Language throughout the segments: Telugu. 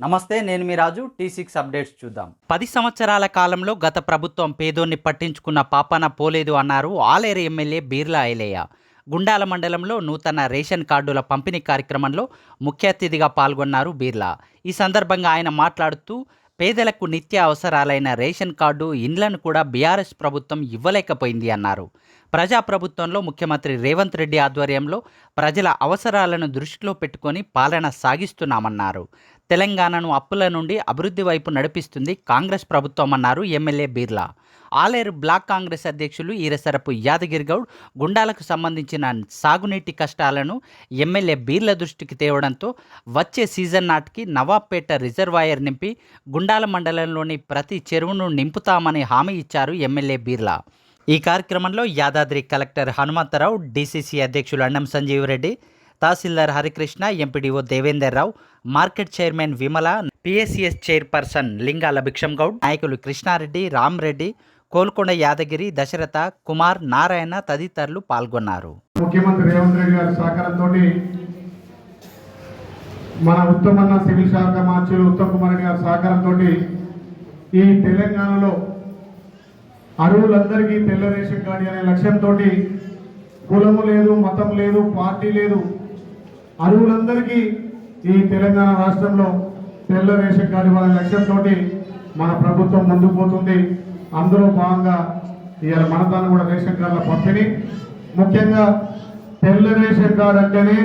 నమస్తే నేను మీ రాజు. టీ సిక్స్ అప్డేట్స్ చూద్దాం. పది సంవత్సరాల కాలంలో గత ప్రభుత్వం పేదోన్ని పట్టించుకున్న పాపాన పోలేదు అన్నారు ఆలేరు ఎమ్మెల్యే బీర్లా ఐలయ్య గుండాల మండలంలో నూతన రేషన్ కార్డుల పంపిణీ కార్యక్రమంలో ముఖ్య అతిథిగా పాల్గొన్నారు బీర్లా. ఈ సందర్భంగా ఆయన మాట్లాడుతూ పేదలకు నిత్య అవసరాలైన రేషన్ కార్డు ఇండ్లను కూడా బీఆర్ఎస్ ప్రభుత్వం ఇవ్వలేకపోయింది అన్నారు. ప్రజాప్రభుత్వంలో ముఖ్యమంత్రి రేవంత్ రెడ్డి ఆధ్వర్యంలో ప్రజల అవసరాలను దృష్టిలో పెట్టుకొని పాలన సాగిస్తున్నామన్నారు. తెలంగాణను అప్పుల నుండి అభివృద్ధి వైపు నడిపిస్తుంది కాంగ్రెస్ ప్రభుత్వం అన్నారు ఎమ్మెల్యే బీర్లా. ఆలేరు బ్లాక్ కాంగ్రెస్ అధ్యక్షులు ఈరసరపు యాదగిరి గౌడ్ గుండాలకు సంబంధించిన సాగునీటి కష్టాలను ఎమ్మెల్యే బీర్ల దృష్టికి తేవడంతో వచ్చే సీజన్ నాటికి నవాబ్పేట రిజర్వాయర్ నింపి గుండాల మండలంలోని ప్రతి చెరువును నింపుతామని హామీ ఇచ్చారు ఎమ్మెల్యే బీర్లా. ఈ కార్యక్రమంలో యాదాద్రి కలెక్టర్ హనుమంతరావు డీసీసీ అధ్యక్షులు Annam Sanjeev Reddy tahsildar Harikrishna MPDO Devender Rao market chairman Vimala PSCS chairperson Lingala Bhiksham Goud నాయకులు కృష్ణారెడ్డి రామ్రెడ్డి కోల్కొండ యాదగిరి దశరథ కుమార్ నారాయణ తదితరులు పాల్గొన్నారు. ముఖ్యమంత్రి రేవంత్ రెడ్డి గారి సహకారంతో మన ఉత్తమన్న సివిల్ శాఖ మార్చులు ఉత్తమ్ కుమార్ రెడ్డి గారి సహకారంతో ఈ తెలంగాణలో అరువులందరికీ తెల్ల రేషన్ కార్డు అనే లక్ష్యంతో కులము లేదు మతం లేదు పార్టీ లేదు అరువులందరికీ ఈ తెలంగాణ రాష్ట్రంలో తెల్ల రేషన్ కార్డు ఇవ్వాలనే లక్ష్యంతో మన ప్రభుత్వం ముందుకు పోతుంది. అందులో భాగంగా ఇవాళ మనతాను కూడా రేషన్ కార్డుల పంపిణీ. ముఖ్యంగా తెల్ల రేషన్ కార్డు అంటేనే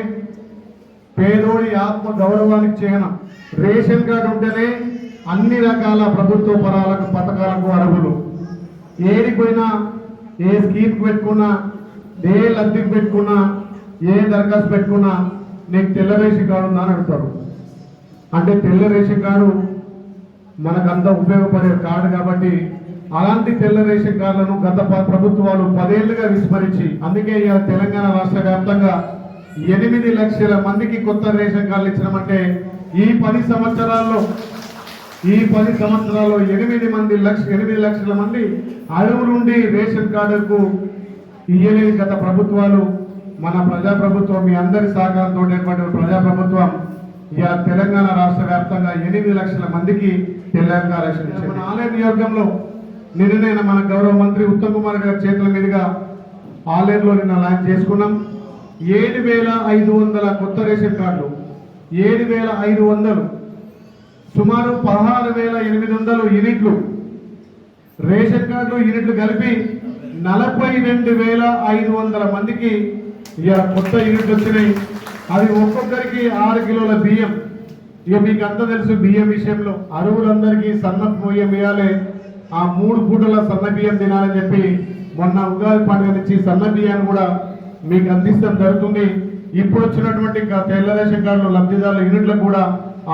పేదోడి ఆత్మ గౌరవానికి చిహ్నం. రేషన్ కార్డు ఉంటేనే అన్ని రకాల ప్రభుత్వ పరాలకు పథకాలకు అర్హులు. ఏడికి పోయినా ఏ స్కీమ్కి పెట్టుకున్నా ఏ లబ్ధికి పెట్టుకున్నా ఏ దరఖాస్తు పెట్టుకున్నా నీకు తెల్ల రేషన్ కార్డు ఉందా అని అడుగుతారు అంటే తెల్ల రేషన్ కార్డు మనకంతా ఉపయోగపడే కార్డు కాబట్టి అలాంటి తెల్ల రేషన్ కార్డులను గత ప్రభుత్వాలు పదేళ్ళుగా విస్మరించి అందుకే తెలంగాణ రాష్ట్ర వ్యాప్తంగా ఎనిమిది లక్షల మందికి కొత్త రేషన్ కార్డులు ఇచ్చినామంటే ఈ పది సంవత్సరాల్లో ఈ పది సంవత్సరాల్లో ఎనిమిది మంది లక్ష ఎనిమిది లక్షల మంది అడవులుండి రేషన్ కార్డుకు ఇయ్యలేని గత ప్రభుత్వాలు మన ప్రజాప్రభుత్వం మీ అందరి సహకారంతో ఏర్పడిన ప్రజాప్రభుత్వం ఇవాళ తెలంగాణ రాష్ట్ర వ్యాప్తంగా ఎనిమిది లక్షల మందికి తెలంగాణ రేషన్ ఇచ్చింది. మన ఆలయ నియోజకంలో నిన్ననైనా మన గౌరవ మంత్రి ఉత్తమ్ కుమార్ గారి చేతుల మీదుగా ఆలయంలో నిన్న లాంచ్ చేసుకున్నాం ఏడు వేల ఐదు వందల కొత్త రేషన్ కార్డులు ఏడు వేల ఐదు వందలు సుమారు పదహారు వేల ఎనిమిది వందలు యూనిట్లు రేషన్ కార్డులు యూనిట్లు కలిపి నలభై రెండు వేల ఐదు వందల మందికి ఇక కొత్త యూనిట్ వచ్చినాయి. అది ఒక్కొక్కరికి ఆరు కిలోల బియ్యం. ఇక మీకు అంతా తెలుసు బియ్యం విషయంలో. అరువులందరికీ సన్న బియ్యం ఇవ్వాలి ఆ మూడు పూటల సన్న బియ్యం తినాలని చెప్పి మొన్న ఉగాది పండుగ నుంచి సన్న బియ్యాన్ని కూడా మీకు అందిస్తాం జరుగుతుంది. ఇప్పుడు వచ్చినటువంటి తెల్లదేశం తెల్ల కార్డులు లబ్ధిదారుల యూనిట్లకు కూడా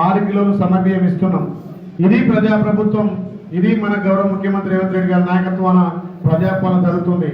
ఆరు కిలోలు సన్న బియ్యం ఇస్తున్నాం. ఇది ప్రజాప్రభుత్వం ఇది మన గౌరవ ముఖ్యమంత్రి రేవంత్ రెడ్డి గారి నాయకత్వాన ప్రజాపాలన జరుగుతుంది.